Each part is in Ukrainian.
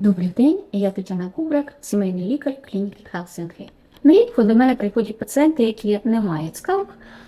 Добрий день, я Тетяна Кубрак, сімейний лікар клініки Хелсинки. Нерідко до мене приходять пацієнти, які не мають скарг,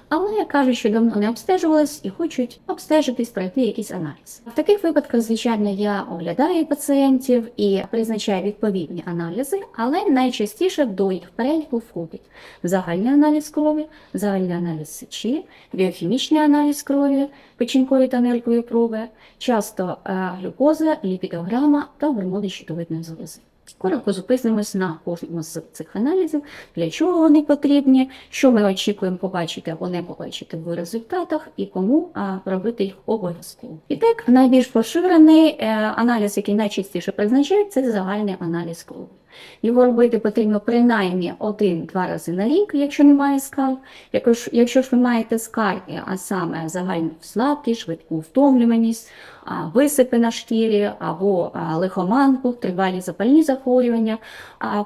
але кажуть, що давно не обстежувались і хочуть обстежитись, пройти якийсь аналіз. В таких випадках, звичайно, я оглядаю пацієнтів і призначаю відповідні аналізи, але найчастіше до їх переліку входить загальний аналіз крові, загальний аналіз сечі, біохімічний аналіз крові, печінкові та ниркові проби, часто е, глюкоза, ліпідограма та гормони щитовидної залози. Коротко зупинимось на кожному з цих аналізів, для чого вони потрібні, що ми очікуємо побачити або не побачити в результатах, і кому робити їх обов'язково. І так, найбільш поширений е, аналіз, який найчастіше призначають, це загальний аналіз крові. Його робити потрібно принаймні один-два рази на рік, якщо немає скарг. Якщо якщо ж ви маєте скарги, а саме загальну слабкість, швидку втомлюваність, висипи на шкірі або лихоманку, тривалі запальні захворювання,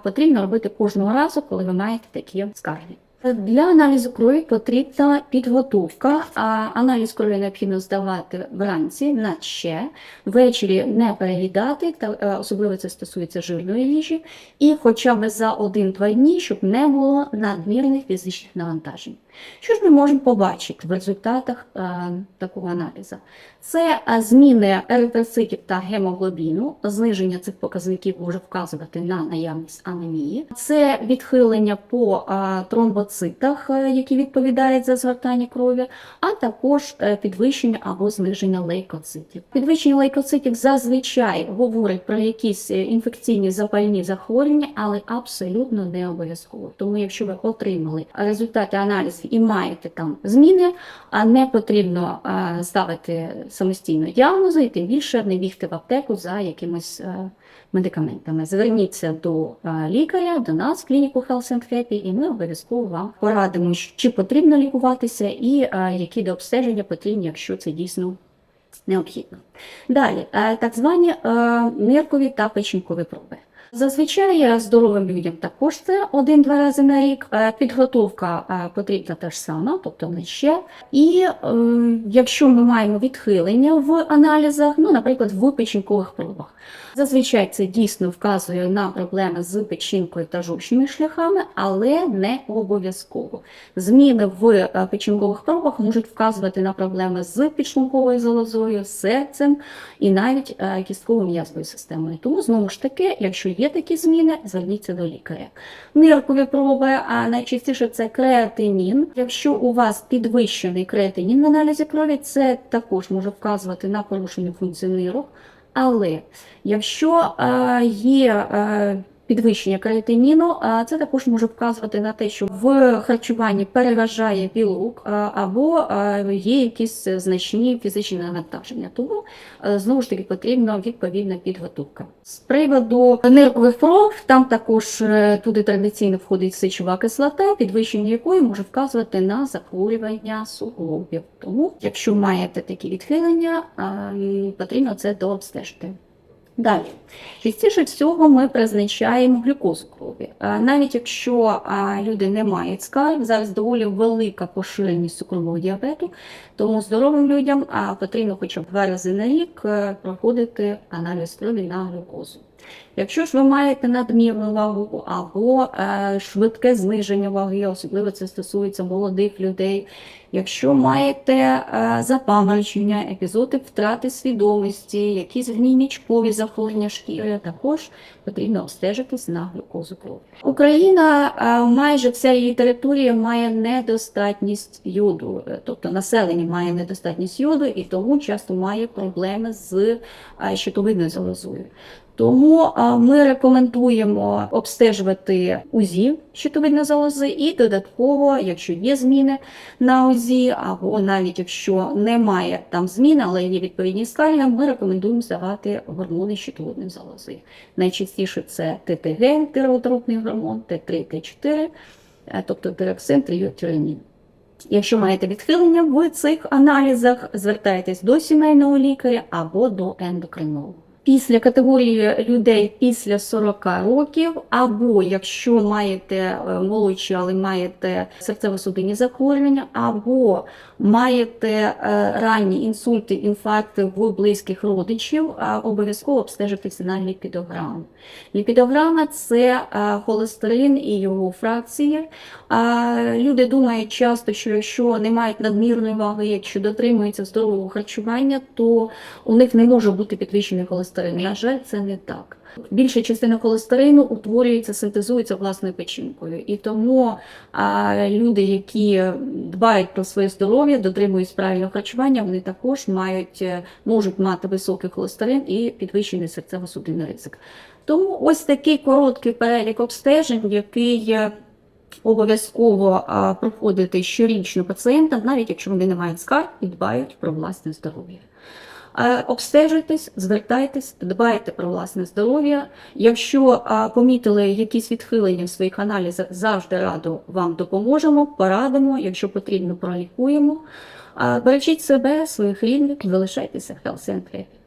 потрібно робити кожного разу, коли ви маєте такі скарги. Для аналізу крові потрібна підготовка. А аналіз крові необхідно здавати вранці на ще, ввечері не переїдати, та е, особливо це стосується жирної їжі, і хоча б за 1-2 дні, щоб не було надмірних фізичних навантажень. Що ж ми можемо побачити в результатах е, такого аналізу? Це е, зміни еритроцитів та гемоглобіну, зниження цих показників може вказувати на наявність анемії. Це відхилення по е, тромбоцитах, які відповідають за згортання крові, а також підвищення або зниження лейкоцитів. Підвищення лейкоцитів зазвичай говорить про якісь інфекційні запальні захворювання, але абсолютно не обов'язково. Тому, якщо ви отримали результати і маєте там зміни, а не потрібно е, ставити самостійно діагнози, і тим більше не бігти в аптеку за якимось е, медикаментами. Зверніться до е, лікаря, до нас, клініку Health and Happy, і ми обов'язково вам порадимо, чи потрібно лікуватися, і які до обстеження потрібні, якщо це дійсно необхідно. Далі, так звані ниркові та печінкові проби. Зазвичай здоровим людям також це один-два рази на рік. Е, Підготовка е, потрібна та ж сама, тобто не ще. І е, якщо ми маємо відхилення в аналізах, ну, наприклад, в печінкових пробах, зазвичай це дійсно вказує на проблеми з печінкою та жовчними шляхами, але не обов'язково. Зміни в е, печінкових пробах можуть вказувати на проблеми з підшлунковою залозою, серцем і навіть кістковою м'язовою системою. Тому знову ж таки, якщо є такі зміни, зверніться до лікаря. Ниркові проби, а найчастіше це креатинін. Якщо у вас підвищений креатинін в аналізі крові, це також може вказувати на порушення функції нирок. Але якщо е, є е, підвищення креатиніну, це також може вказувати на те, що в харчуванні переважає білок або є якісь значні фізичні навантаження. Тому знову ж таки потрібна відповідна підготовка. З приводу ниркових проб, там також е, туди традиційно входить сечова кислота, підвищення якої може вказувати на захворювання суглобів. Тому, якщо маєте такі відхилення, потрібно це дообстежити. Далі, частіше всього ми призначаємо глюкозу крові. Навіть якщо люди не мають скарг, зараз доволі велика поширеність цукрового діабету, тому здоровим людям потрібно хоча б два рази на рік е, проходити аналіз крові на глюкозу. Якщо ж ви маєте надмірну вагу або е, швидке зниження ваги, особливо це стосується молодих людей, якщо маєте е, запаморочення, епізоди втрати свідомості, якісь гнійничкові захворювання шкіри, також потрібно обстежитись на глюкозу крові. Україна е, майже вся її територія має недостатність йоду, е, тобто населення має недостатність йоду і тому часто має проблеми з е, щитовидною залозою. Тому ми рекомендуємо обстежувати УЗІ щитовидної залози і додатково, якщо є зміни на УЗІ, або навіть якщо немає там змін, але є відповідні скарги, ми рекомендуємо здавати гормони щитовидної залози. Найчастіше це ТТГ, тиреотропний гормон, Т3, Т4, е, тобто тироксин, тріотиранін. Якщо маєте відхилення в цих аналізах, звертайтесь до сімейного лікаря або до ендокринолога. Після категорії людей після 40 років, або якщо маєте е, молодші, але маєте серцево-судинні захворювання, або маєте е, ранні інсульти, інфаркти в близьких родичів, обов'язково обстежитися на ліпідограму. Ліпідограма це е, холестерин і його фракції. Люди думають часто, що якщо не мають надмірної ваги, якщо дотримуються здорового харчування, то у них не може бути підвищений холестерин. На жаль, це не так. Більша частина холестерину утворюється, синтезується власною печінкою. І тому а, люди, які дбають про своє здоров'я, дотримуються правильного харчування, вони також мають, е, можуть мати високий холестерин і підвищений серцево-судинний ризик. Тому ось такий короткий перелік обстежень, який е, обов'язково проходити щорічно пацієнтам, навіть якщо вони не мають скарг і дбають про власне здоров'я. Обстежуйтесь, звертайтесь, дбайте про власне здоров'я. Якщо помітили якісь відхилення в своїх аналізах, завжди радо вам допоможемо, порадимо, якщо потрібно, пролікуємо. Бережіть себе, своїх рідних, залишайтеся в Happy.